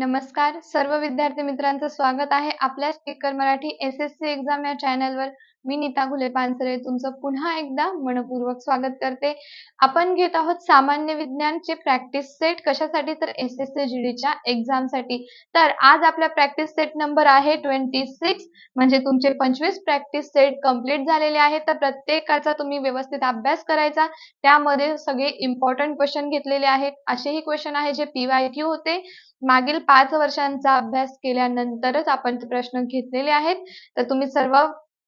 नमस्कार. सर्व विद्यार्थी मित्रांचं स्वागत आहे. आपल्या speaker Marathi S S C exam या चॅनलवर मी नीता घुले पानसरे तुमचं पुन्हा एकदा मनपूर्वक स्वागत करते. आपण घेत आहोत सामान्य विज्ञानचे प्रॅक्टिस सेट कशासाठी? तर एस एस सी जी डीच्या एक्झामसाठी तर आज आपला प्रॅक्टिस सेट नंबर आहे ट्वेंटी सिक्स म्हणजे तुमचे पंचवीस प्रॅक्टिस सेट कंप्लीट झालेले आहेत. तर प्रत्येकाचा तुम्ही व्यवस्थित अभ्यास करायचा. त्यामध्ये सगळे इम्पॉर्टंट क्वेश्चन घेतलेले आहेत. असेही क्वेश्चन आहे जे पीवाय क्यू होते. मागील पाच वर्षांचा अभ्यास केल्यानंतरच आपण ते प्रश्न घेतलेले आहेत. तर तुम्ही सर्व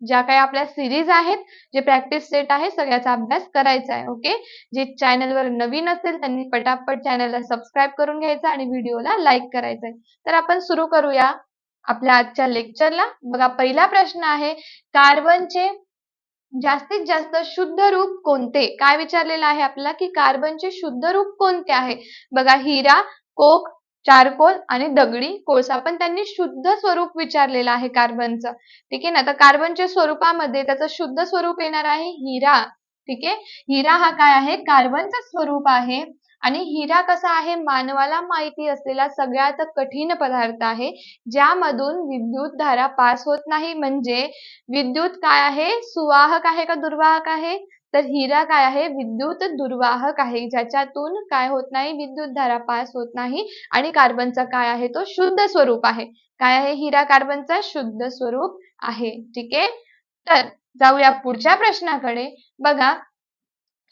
ज्या काही आपल्या सिरीज आहेत जे प्रॅक्टिस सेट आहे सगळ्याचा अभ्यास करायचा आहे ओके जे चॅनलवर नवीन असेल त्यांनी पटापट चॅनलला सबस्क्राईब करून घ्यायचं आणि व्हिडिओला लाईक करायचं आहे. तर आपण सुरू करूया आपल्या आजच्या लेक्चरला बघा पहिला प्रश्न आहे कार्बनचे जास्तीत जास्त शुद्ध रूप कोणते? काय विचारलेलं आहे आपल्याला की कार्बनचे शुद्ध रूप कोणते आहे? बघा हिरा कोक चारकोल आणि दगडी कोळसा. पण त्यांनी शुद्ध स्वरूप विचारलेलं आहे कार्बनचं. ठीक आहे ना? तर कार्बनच्या स्वरूपामध्ये त्याचं शुद्ध स्वरूप येणार आहे हिरा. ठीक आहे? हिरा हा काय आहे? कार्बनचं स्वरूप आहे. आणि हिरा कसा आहे? मानवाला माहिती असलेला सगळ्यात कठीण पदार्थ आहे ज्यामधून विद्युत धारा पास होत नाही. म्हणजे विद्युत काय आहे? सुवाहक आहे का दुर्वाहक आहे? तर हिरा काय आहे? विद्युत दुर्वाहक आहे ज्याच्यातून काय होत नाही? विद्युत धारा पास होत नाही आणि कार्बनचा काय आहे? तो शुद्ध स्वरूप आहे. काय आहे? हिरा कार्बनचा शुद्ध स्वरूप आहे. ठीक आहे? तर जाऊया पुढच्या प्रश्नाकडे. बघा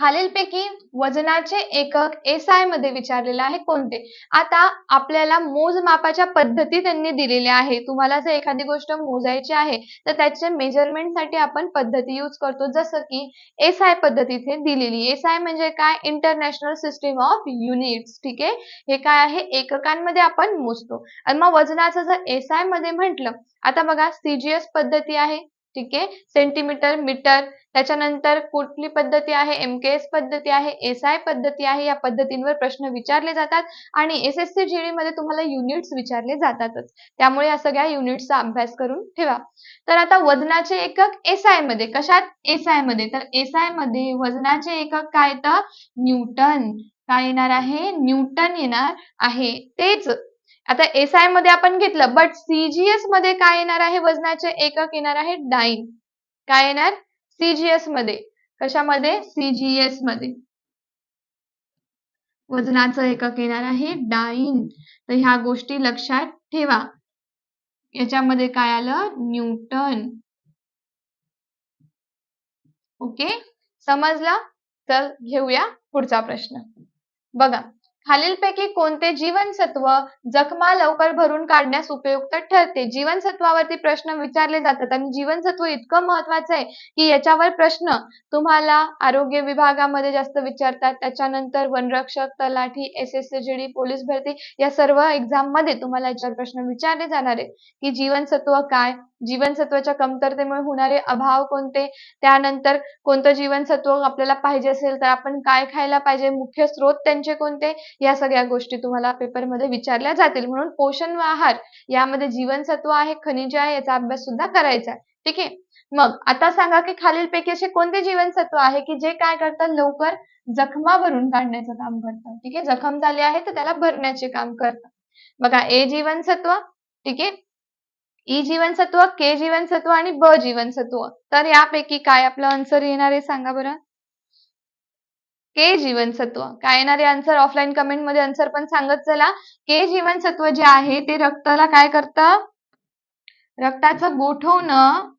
खालीलपैकी वजनाचे एकक एस आयमध्ये विचारलेले आहे कोणते? आता आपल्याला मोजमापाच्या पद्धती त्यांनी दिलेल्या आहे तुम्हाला जर एखादी गोष्ट मोजायची आहे तर त्याचे मेजरमेंटसाठी आपण पद्धती यूज करतो. जसं की एस आय पद्धती इथे दिलेली. एस आय म्हणजे काय? इंटरनॅशनल सिस्टीम ऑफ युनिट्स ठीक आहे? हे काय आहे? एककांमध्ये आपण मोजतो. आणि मग वजनाचं जर एस आयमध्ये म्हटलं आता बघा सीजीएस पद्धती आहे. ठीक आहे? सेंटीमीटर मीटर त्याच्यानंतर कुठली पद्धती आहे? एमकेएस पद्धती आहे? एस आय पद्धती आहे? या पद्धतींवर प्रश्न विचारले जातात आणि एस एस सी जी मध्ये तुम्हाला युनिट्स विचारले जातातच. त्यामुळे या सगळ्या युनिट्सचा अभ्यास करून ठेवा. तर आता वजनाचे एकक एस आयमध्ये कशात एस आयमध्ये? तर एस आयमध्ये वजनाचे एकक काय तर? न्यूटन. काय येणार आहे? न्यूटन येणार आहे. तेच. आता एस आयमध्ये आपण घेतलं बट सीजीएसमध्ये काय येणार आहे? वजनाचे एकक येणार आहे डाईन. काय येणार? सीजीएसमध्ये. कशामध्ये? सीजीएसमध्ये. वजनाचं एकक येणार आहे? डाईन तर ह्या गोष्टी लक्षात ठेवा. याच्यामध्ये काय आलं? न्यूटन ओके समजला? तर घेऊया पुढचा प्रश्न. बघा. खालीलपैकी कोणते जीवनसत्व जखमा लवकर भरून काढण्यास उपयुक्त ठरते? जीवनसत्वावरती प्रश्न विचारले जातात आणि जीवनसत्व इतकं महत्वाचं आहे की याच्यावर प्रश्न तुम्हाला आरोग्य विभागामध्ये जास्त विचारतात. त्याच्यानंतर वनरक्षक तलाठी S S G D police भरती या सर्व एक्झाममध्ये तुम्हाला याच्यावर प्रश्न विचारले जाणार आहे की जीवनसत्व काय? जीवनसत्वाच्या कमतरतेमुळे होणारे अभाव कोणते? त्यानंतर कोणतं जीवनसत्व आपल्याला पाहिजे असेल तर आपण काय खायला पाहिजे? मुख्य स्रोत त्यांचे कोणते? या सगळ्या गोष्टी तुम्हाला पेपरमध्ये विचारल्या जातील. म्हणून पोषण व आहार यामध्ये जीवनसत्व आहे खनिज आहे याचा अभ्यास सुद्धा करायचा आहे. ठीक आहे? मग आता सांगा की खालीलपैकी असे कोणते जीवनसत्व आहे की जे काय करतात? लवकर जखमा भरून काढण्याचं काम करतात. ठीक आहे? जखम झाली आहे तर त्याला भरण्याचे काम करतात. बघा ए जीवनसत्व ठीक आहे? ई जीवनसत्व के जीवनसत्व आणि ब जीवनसत्व तर यापैकी काय आपलं आन्सर येणार आहे सांगा बरं? के जीवनसत्व काय येणारे आन्सर ऑफलाईन कमेंटमध्ये आन्सर पण सांगत चला. के जीवनसत्व जे आहे ते रक्ताला काय करतं? रक्ताचं गोठवणं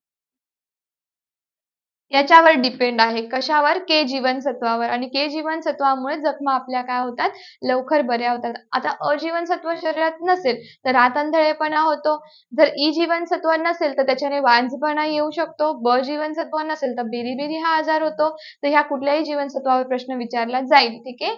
याच्यावर डिपेंड आहे. कशावर? के जीवनसत्वावर. आणि के जीवनसत्वामुळे जखमा आपल्या काय होतात? लवकर बऱ्या होतात. आता अजीवनसत्व शरीरात नसेल तर आतंधळेपणा होतो. जर ई जीवनसत्व नसेल तर त्याच्याने वांझपणा येऊ शकतो. ब जीवनसत्व नसेल तर बेरीबेरी हा आजार होतो. तर ह्या कुठल्याही जीवनसत्वावर प्रश्न विचारला जाईल ठीक आहे?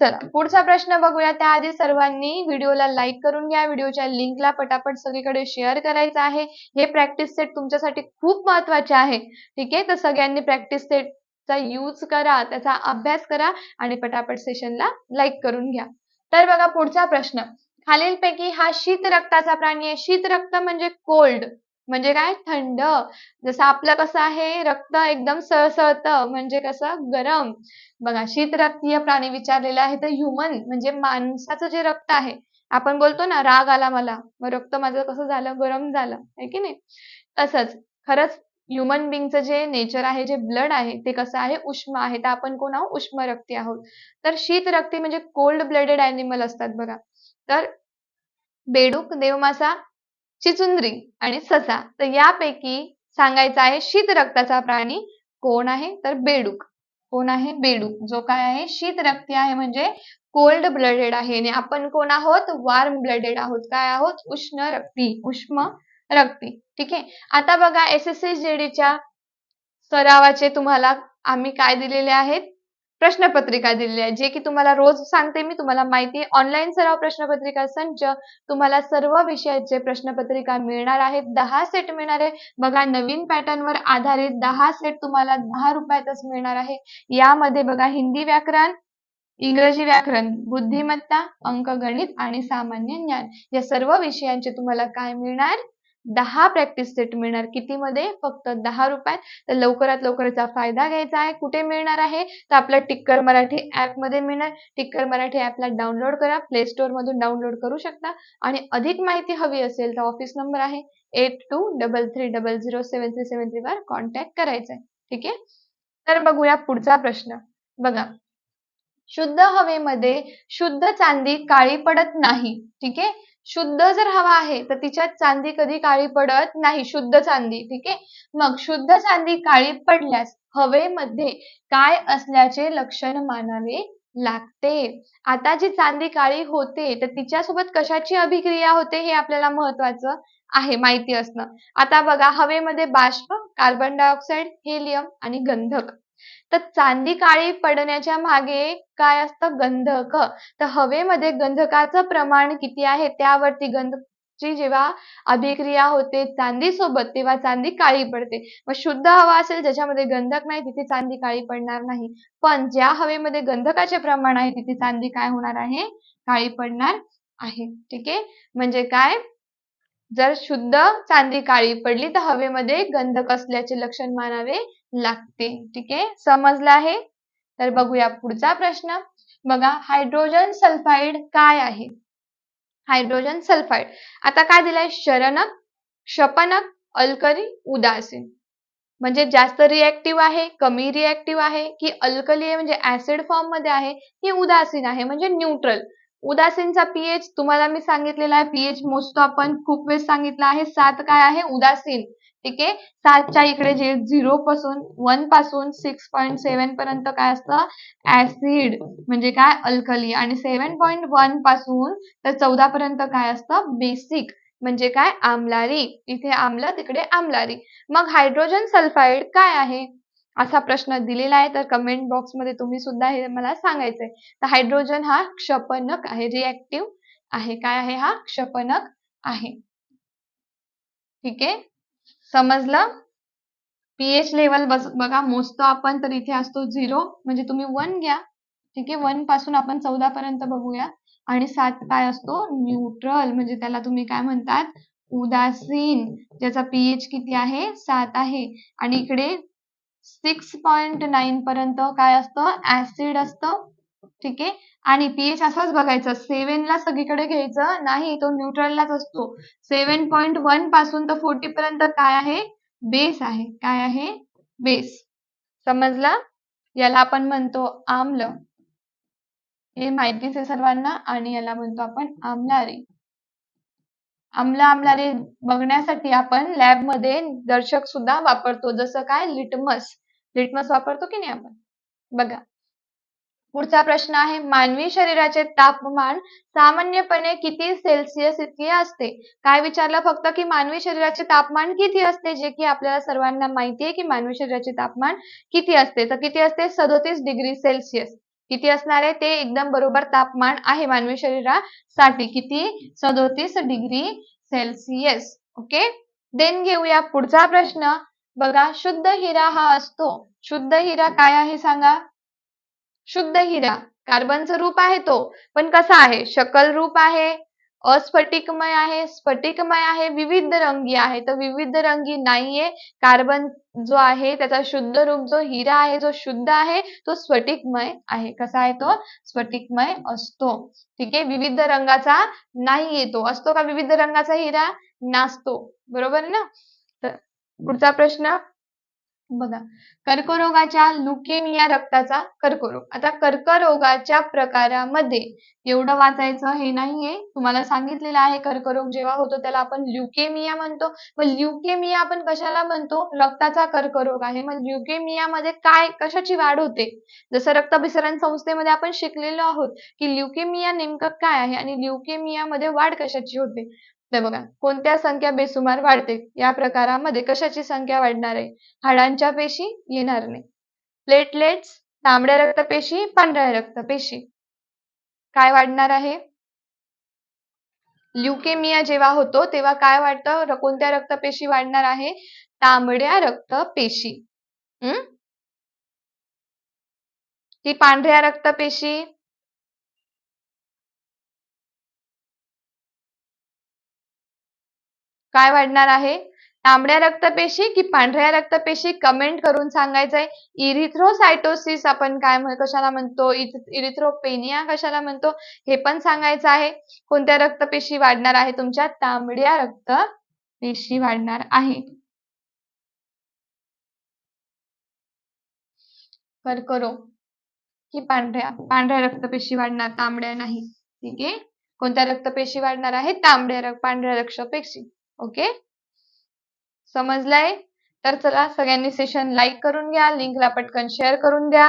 चला पुढचा प्रश्न बघूया. त्याआधी सर्वांनी व्हिडिओला लाईक करून घ्या. व्हिडिओच्या लिंकला पटापट सगळीकडे शेअर करायचं आहे. हे प्रॅक्टिस सेट तुमच्यासाठी खूप महत्त्वाचे आहे. ठीक आहे? तर सगळ्यांनी प्रॅक्टिस सेटचा यूज करा त्याचा अभ्यास करा आणि पटापट सेशनला लाईक करून घ्या. तर बघा पुढचा प्रश्न. खालीलपैकी हा शीत रक्ताचा प्राणी आहे. शीत रक्त म्हणजे कोल्ड म्हणजे काय? थंड. जसं आपलं कसं आहे रक्त एकदम सळसळतं. म्हणजे कसं? गरम. बघा शीतरक्तीय प्राणी विचारलेलं आहे तर ह्युमन म्हणजे माणसाचं जे रक्त आहे आपण बोलतो ना राग आला मला. मग रक्त माझं कसं झालं? गरम झालं. आहे की नाही? तसंच खरंच ह्युमन बिंगचं जे नेचर आहे जे ब्लड आहे ते कसं आहे? उष्म आहे. तर आपण कोण आहोत? उष्म रक्ती आहोत. तर शीत रक्ती म्हणजे कोल्ड ब्लडेड अॅनिमल असतात बघा. तर बेडूक देवमासा चिचुंद्री आणि ससा. तर यापैकी सांगायचा आहे शीत रक्ताचा प्राणी कोण आहे? तर बेडूक. कोण आहे? बेडूक. जो काय आहे? शीत रक्ती आहे म्हणजे कोल्ड ब्लडेड आहे. आणि आपण कोण आहोत? वॉर्म ब्लडेड आहोत. काय आहोत? उष्ण रक्ती. उष्म रक्ती. ठीक आहे? आता बघा एस एस सी जेडीच्या सरावाचे तुम्हाला आम्ही काय दिलेले आहेत? प्रश्नपत्रिका दिलेली आहे जे की तुम्हाला रोज सांगते मी तुम्हाला माहिती आहे. ऑनलाईन सराव प्रश्नपत्रिका संच तुम्हाला सर्व विषयाचे प्रश्नपत्रिका मिळणार आहेत. दहा सेट मिळणार आहे. बघा नवीन पॅटर्नवर आधारित दहा सेट तुम्हाला दहा रुपयातच मिळणार आहे. यामध्ये बघा हिंदी व्याकरण इंग्रजी व्याकरण बुद्धिमत्ता अंकगणित आणि सामान्य ज्ञान या सर्व विषयांचे तुम्हाला काय मिळणार? दहा प्रॅक्टिस सेट मिळणार. कितीमध्ये? फक्त दहा रुपयात. तर लवकरात लवकर याचा फायदा घ्यायचा आहे. कुठे मिळणार आहे? तर आपल्या टिक्कर मराठी ऍपमध्ये मिळणार. टिक्कर मराठी ऍपला डाउनलोड करा. प्ले स्टोअरमधून डाउनलोड करू शकता. आणि अधिक माहिती हवी असेल तर ऑफिस नंबर आहे eight two double three double zero seven three seven three वर कॉन्टॅक्ट करायचा आहे. ठीक आहे? तर बघूया पुढचा प्रश्न. बघा. शुद्ध हवेमध्ये शुद्ध चांदी काळी पडत नाही. ठीक आहे? शुद्ध जर हवा आहे तर तिच्यात चांदी कधी काळी पडत नाही. शुद्ध चांदी ठीक आहे? मग शुद्ध चांदी काळी पडल्यास हवेमध्ये काय असल्याचे लक्षण मानावे लागते? आता जी चांदी काळी होते तर तिच्यासोबत कशाची अभिक्रिया होते हे आपल्याला महत्वाचं आहे माहिती असणं. आता बघा हवेमध्ये बाष्प कार्बन डायऑक्साईड हेलियम आणि गंधक. तर चांदी काळी पडण्याच्या मागे काय असतं? गंधक. तर हवेमध्ये गंधकाचं प्रमाण किती आहे? त्यावरती गंधकची जेव्हा अभिक्रिया होते चांदी सोबत तेव्हा चांदी काळी पडते. मग शुद्ध हवा असेल ज्याच्यामध्ये गंधक नाही तिथे चांदी काळी पडणार नाही. पण ज्या हवेमध्ये गंधकाचे प्रमाण आहे तिथे चांदी काय होणार आहे? काळी पडणार आहे. ठीक आहे? म्हणजे काय? जर शुद्ध चांदी काळी पडली तर हवेमध्ये गंधक असल्याचे लक्षण मानावे. लागते. ठीक आहे? समजलं आहे? तर बघूया पुढचा प्रश्न. बघा हायड्रोजन सल्फाइड काय आहे? हायड्रोजन सल्फाइड आता काय दिलंय? शरणक क्षपनक अल्कली उदासीन. म्हणजे जास्त रिएक्टिव्ह आहे कमी रिएक्टिव्ह आहे की अल्कली आहे म्हणजे ऍसिड फॉर्ममध्ये आहे की उदासीन आहे म्हणजे न्यूट्रल उदासीनचा पीएच तुम्हाला मी सांगितलेला आहे पीएच मोजतो आपण खूप वेळ सांगितलं आहे सात काय आहे? उदासीन. ठीक आहे? सातच्या इकडे जे झिरो पासून वनपासून सिक्स पॉईंट सेव्हन पर्यंत काय असतं? ऍसिड म्हणजे काय? अल्कली आणि सेव्हन पॉईंट वनपासून तर चौदा पर्यंत काय असतं? बेसिक म्हणजे काय? आमलारी. इथे आम्ल तिकडे आमलारी. मग हायड्रोजन सल्फाईड काय आहे? असा प्रश्न दिलेला आहे तर कमेंट बॉक्समध्ये तुम्ही सुद्धा हे मला सांगायचंय. तर हायड्रोजन हा क्षपनक आहे रिएक्टिव्ह आहे. काय आहे हा? क्षपनक आहे. ठीक आहे? समजलं? पीएच लेवल बघा मोजतो आपण तर इथे असतो झिरो म्हणजे तुम्ही वन घ्या. ठीक आहे? वनपासून आपण चौदा पर्यंत बघूया. आणि सात काय असतो? न्यूट्रल म्हणजे त्याला तुम्ही काय म्हणतात? उदासीन ज्याचा पीएच किती आहे? सात आहे. आणि इकडे सिक्स पॉइंट नाईन पर्यंत काय असतं? ऍसिड असतं. ठीक आहे? आणि पीएच असाच बघायचा. सेव्हनला सगळीकडे घ्यायचं. नाही तो न्यूट्रललाच असतो. सेव्हन पॉईंट वनपासून तर फोर्टी पर्यंत काय आहे? बेस आहे. काय आहे? बेस समजला? याला आपण म्हणतो आम्ल. हे माहितीच आहे सर्वांना आणि याला म्हणतो आपण आम्लारी. आम्ल आम्लारी बघण्यासाठी आपण लॅबमध्ये दर्शक सुद्धा वापरतो. जसं काय लिटमस लिटमस वापरतो की नाही आपण? बघा. पुढचा प्रश्न आहे मानवी शरीराचे तापमान सामान्यपणे किती सेल्सिअस इतके असते? काय विचारलं फक्त की मानवी शरीराचे तापमान किती असते जे की आपल्याला सर्वांना माहिती आहे की मानवी शरीराचे तापमान किती असते? तर किती असते? सदोतीस डिग्री सेल्सिअस. किती असणार आहे? ते एकदम बरोबर तापमान आहे मानवी शरीरासाठी. किती? सदोतीस डिग्री सेल्सिअस. ओके? देन घेऊया पुढचा प्रश्न. बघा शुद्ध हिरा हा असतो. शुद्ध हिरा काय आहे सांगा? शुद्ध हिरा. कार्बनचं रूप आहे तो पण कसा आहे? शकल रूप आहे अस्फटिकमय आहे स्फटिकमय आहे विविध रंगी आहे. तर विविध रंगी नाहीये. कार्बन जो आहे त्याचा शुद्ध रूप जो हिरा आहे जो शुद्ध आहे तो स्फटिकमय आहे. कसा आहे तो? स्फटिकमय असतो. ठीक आहे? विविध रंगाचा नाही येतो असतो का विविध रंगाचा हिरा? नासतो. बरोबर ना? तर पुढचा प्रश्न बघा. कर्करोगाच्या लुकेमिया रक्ताचा कर्करोग. आता कर्करोगाच्या प्रकारामध्ये एवढं वाचायचं हे नाहीये. तुम्हाला सांगितलेलं आहे कर्करोग जेव्हा होतो त्याला आपण ल्युकेमिया म्हणतो. मग ल्युकेमिया आपण कशाला म्हणतो? रक्ताचा कर्करोग आहे. मग ल्युकेमियामध्ये काय कशाची वाढ होते? जसं रक्तभिसरण संस्थेमध्ये आपण शिकलेलो आहोत की ल्युकेमिया नेमकं काय आहे आणि ल्युकेमियामध्ये वाढ कशाची होते? तर बघा कोणत्या संख्या बेसुमार वाढते या प्रकारामध्ये कशाची संख्या वाढणार आहे? हाडांच्या पेशी येणार नाही. प्लेटलेट्स तांबड्या रक्तपेशी पांढऱ्या रक्तपेशी. काय वाढणार आहे? ल्युकेमिया जेव्हा होतो तेव्हा काय वाटतं कोणत्या रक्तपेशी वाढणार आहे? तांबड्या रक्तपेशी. हम्म ती पांढऱ्या रक्तपेशी काय वाढणार आहे? तांबड्या रक्तपेशी की पांढऱ्या रक्तपेशी कमेंट करून सांगायचंय. इरिथ्रोसायटोसिस आपण काय कशाला म्हणतो? इरिथ्रोपेनिया कशाला म्हणतो? हे पण सांगायचं आहे. कोणत्या रक्तपेशी वाढणार आहे तुमच्या? तांबड्या रक्तपेशी वाढणार आहे. कर्करो की पांढऱ्या पांढऱ्या रक्तपेशी वाढणार तांबड्या नाही. ठीक आहे? कोणत्या रक्तपेशी वाढणार आहे? तांबड्या पांढऱ्या रक्तपेशी. ओके? समजलंय? तर चला सगळ्यांनी सेशन लाईक करून घ्या लिंकला पटकन शेअर करून द्या.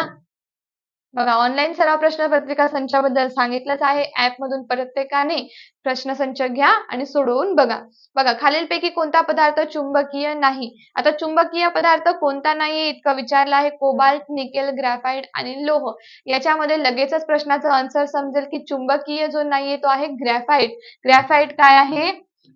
बघा ऑनलाईन सराव प्रश्नपत्रिका संचाबद्दल सांगितलंच आहे. ऍप मधून प्रत्येकाने प्रश्नसंच घ्या आणि सोडवून बघा. बघा खालीलपैकी कोणता पदार्थ चुंबकीय नाही? आता चुंबकीय पदार्थ कोणता नाहीये इतकं विचारलं आहे. कोबाल्ट निकेल ग्रॅफाइट आणि लोह. याच्यामध्ये लगेचच प्रश्नाचं आन्सर समजेल की चुंबकीय जो नाहीये तो आहे ग्रॅफाइट. ग्रॅफाइट काय आहे?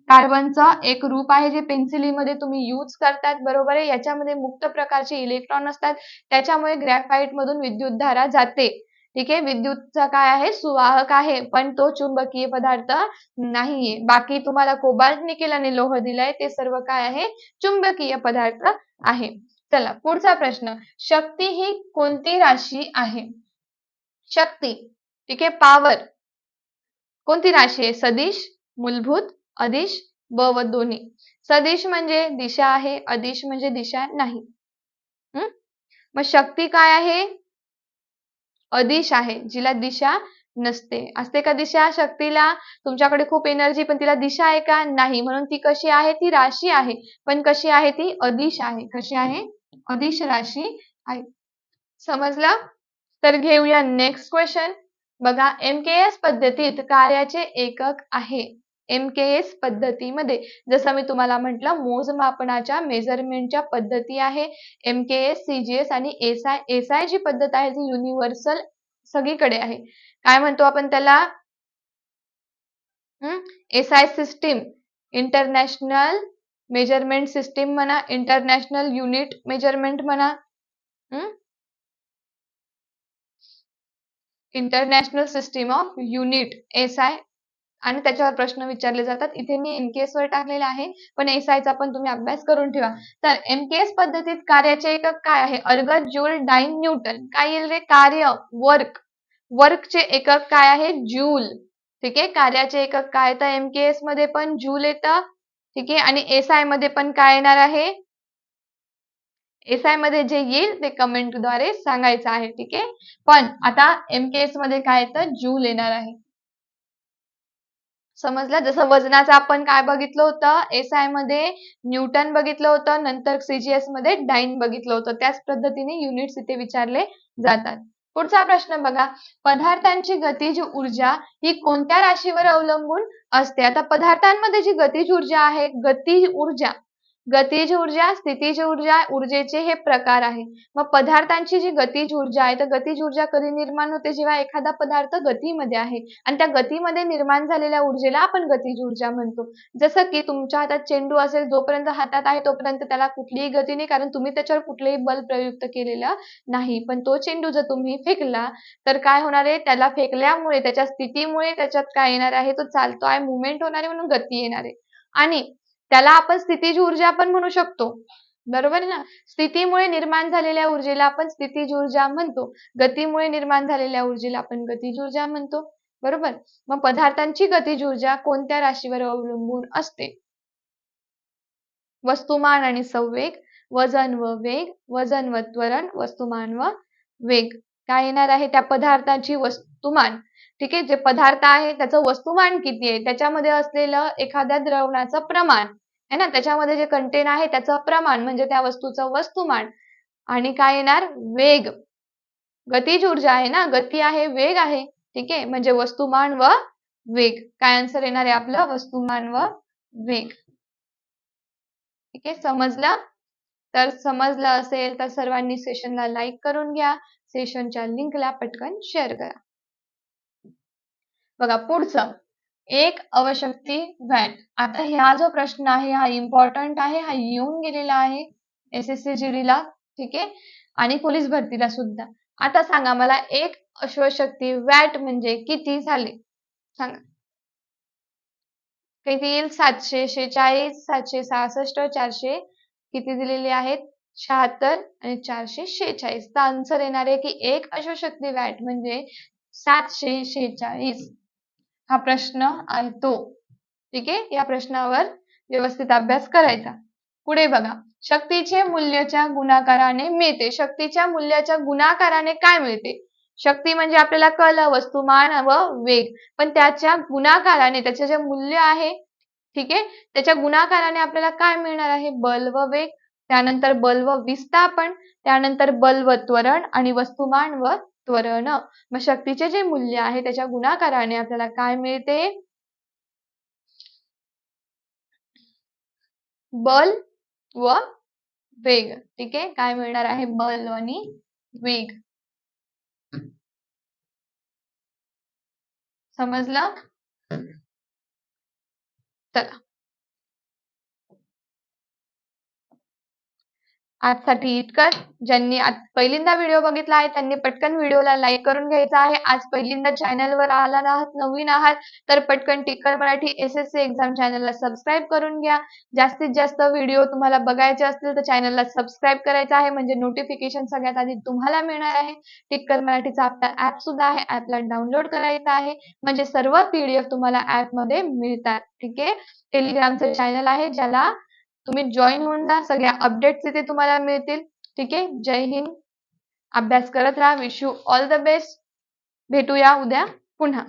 कार्बनचं एक रूप आहे जे पेन्सिलीमध्ये तुम्ही यूज करतात बरोबर आहे? याच्यामध्ये मुक्त प्रकारचे इलेक्ट्रॉन असतात. त्याच्यामुळे ग्रॅफाइट मधून विद्युत धारा जाते. ठीक आहे? विद्युतचा काय आहे? सुवाहक आहे. पण तो चुंबकीय पदार्थ नाहीये. बाकी तुम्हाला कोबाल्ट निकेल आणि लोह दिलाय. ते सर्व काय आहे? चुंबकीय पदार्थ आहे. चला पुढचा प्रश्न. शक्ती ही कोणती राशी आहे? शक्ती. ठीक आहे? पावर कोणती राशी आहे? सदिश मूलभूत अदिश ब व दोन्ही. सदिश म्हणजे दिशा आहे अदिश म्हणजे दिशा नाही. मग शक्ती काय आहे? अदिश आहे जिला दिशा नसते. असते का दिशा शक्तीला? तुमच्याकडे खूप एनर्जी पण तिला दिशा आहे का? नाही. म्हणून ती कशी आहे? ती राशी आहे. पण कशी आहे ती? अदिश आहे. कशी आहे? अदिश राशी आहे. समजलं? तर घेऊया नेक्स्ट क्वेश्चन बघा एमकेएस पद्धतीत कार्याचे एकक आहे. एमकेएस पद्धतीमध्ये. जसं मी तुम्हाला म्हटलं मोजमापनाच्या मेजरमेंटच्या पद्धती आहे. एमकेएस सीजीएस आणि S I S I G पद्धत आहे ती युनिव्हर्सल सगळीकडे आहे. काय म्हणतो आपण त्याला? S I system international measurement system म्हणा इंटरनॅशनल युनिट मेजरमेंट म्हणा. International system of unit S I आणि त्याच्यावर प्रश्न विचारले जातात. इथे मी एमकेएस वर टाकलेला आहे. पण एसआयचा पण तुम्ही अभ्यास करून ठेवा. तर एमकेएस पद्धतीत कार्याचे एकक काय आहे? अर्गत जूल डाईन न्यूटन. काय येईल रे? कार्य वर्क. वर्कचे एकक काय आहे? ज्यूल. ठीक आहे? कार्याचे एकक काय तर एमकेएसमध्ये पण जूल येतं. ठीक आहे? आणि एसआयमध्ये पण काय येणार आहे? एसआयमध्ये जे येईल ते कमेंटद्वारे सांगायचं आहे. ठीक आहे? पण आता एमकेएसमध्ये काय येतं? जूल येणार आहे. समजलं? जसं वजनाचं आपण काय बघितलं होतं? एस आयमध्ये न्यूटन बघितलं होतं नंतर सीजीएसमध्ये डाईन बघितलं होतं. त्याच पद्धतीने युनिट्स इथे विचारले जातात. पुढचा प्रश्न बघा. पदार्थांची गतीज ऊर्जा ही कोणत्या राशीवर अवलंबून असते? आता पदार्थांमध्ये जी गतीज ऊर्जा आहे गती ऊर्जा गतिज ऊर्जा स्थितीज ऊर्जा ऊर्जेचे हे प्रकार आहे. मग पदार्थांची जी गतिज ऊर्जा आहे तर गतिज ऊर्जा कधी निर्माण होते? जेव्हा एखादा पदार्थ गतीमध्ये आहे. आणि त्या गतीमध्ये निर्माण झालेल्या ऊर्जेला आपण गतिज ऊर्जा म्हणतो. जसं की तुमच्या हातात चेंडू असेल जोपर्यंत हातात आहे तोपर्यंत त्याला कुठलीही गती नाही कारण तुम्ही त्याच्यावर कुठलेही बल प्रयुक्त केलेलं नाही. पण तो चेंडू जर तुम्ही फेकला तर काय होणार आहे? त्याला फेकल्यामुळे त्याच्या स्थितीमुळे त्याच्यात काय येणार आहे? तो चालतो आहे मुवमेंट होणार आहे म्हणून गती येणार आहे. आणि त्याला आपण स्थितीज ऊर्जा पण म्हणू शकतो. बरोबर ना? स्थितीमुळे निर्माण झालेल्या ऊर्जेला आपण स्थितीज ऊर्जा म्हणतो. गतीमुळे निर्माण झालेल्या ऊर्जेला आपण गतिज ऊर्जा म्हणतो. बरोबर? मग पदार्थांची गतिज ऊर्जा कोणत्या राशीवर अवलंबून असते? वस्तुमान आणि संवेग वजन व वेग वजन व त्वरण वस्तुमान व वेग. काय येणार आहे? त्या पदार्थाची वस्तुमान. ठीक आहे? जे पदार्थ आहे त्याचं वस्तुमान किती आहे? त्याच्यामध्ये असलेलं एखाद्या द्रवणाचं प्रमाण. आहे ना? त्याच्यामध्ये जे कंटेन आहे त्याचं प्रमाण म्हणजे त्या वस्तूचं वस्तुमान. आणि काय येणार? वेग. गतीज ऊर्जा आहे ना? गती आहे वेग आहे. ठीक आहे? म्हणजे वस्तुमान व वेग. काय आन्सर येणार आहे आपलं? वस्तुमान व वेग. ठीक आहे? समजलं? तर समजलं असेल तर सर्वांनी सेशनला लाईक करून घ्या. सेशनच्या लिंकला पटकन शेअर करा. बघा पुढचं. एक अवशक्ती व्हॅट आता हा जो प्रश्न आहे हा इम्पॉर्टंट आहे हा येऊन गेलेला आहे एस एस सी जी ला ठीक आहे? आणि पोलीस भरतीला सुद्धा. आता सांगा मला एक अश्वशक्ती वॅट म्हणजे किती झाले? सांगा. किती येईल? सातशे शेचाळीस सातशे सहासष्ट चारशे किती दिलेले आहेत? शहात्तर आणि चारशे शेचाळीस. तर आन्सर येणार आहे की एक अश्वशक्ती वॅट म्हणजे सातशे शेचाळीस. हा प्रश्न आहे तो ठीक आहे या प्रश्नावर व्यवस्थित अभ्यास करायचा. पुढे बघा शक्तीचे मूल्याच्या गुणाकाराने मिळते. शक्तीच्या मूल्याच्या गुणाकाराने काय मिळते? शक्ती म्हणजे आपल्याला कळलं वस्तुमान व वेग. पण त्याच्या गुणाकाराने त्याचे जे मूल्य आहे ठीक आहे त्याच्या गुणाकाराने आपल्याला काय मिळणार आहे? बल व वेग. त्यानंतर बल व विस्थापन. त्यानंतर बल व त्वरण आणि वस्तुमान व त्वरण मग शक्तीचे जे मूल्य आहे त्याच्या गुणाकाराने आपल्याला काय मिळते? बल व वेग. ठीक आहे? काय मिळणार आहे? बल आणि वेग. समजलं? चला. आजसाठी इतकंच. ज्यांनी पहिल्यांदा व्हिडिओ बघितला आहे त्यांनी पटकन व्हिडिओला लाईक करून घ्यायचा आहे. आज पहिल्यांदा चॅनलवर आला आहात नवीन आहात तर पटकन Tikkar Marathi S S C exam चॅनलला सबस्क्राईब करून घ्या. जास्तीत जास्त व्हिडिओ तुम्हाला बघायचे असतील तर चॅनलला सबस्क्राईब करायचं आहे. म्हणजे नोटिफिकेशन सगळ्यात आधी तुम्हाला मिळणार आहे. टिक्कर मराठीचा आपला ऍप सुद्धा आहे. ऍपला डाउनलोड करायचा आहे. म्हणजे सर्व पीडीएफ तुम्हाला ऍपमध्ये मिळतात. ठीक आहे? टेलिग्रामचं चॅनल आहे ज्याला तुम्ही जॉईन होऊन जा सगळ्या अपडेट्स इथे तुम्हाला मिळतील. ठीक आहे? जय हिंद. अभ्यास करत राहा. Wish you all the best भेटूया उद्या पुन्हा.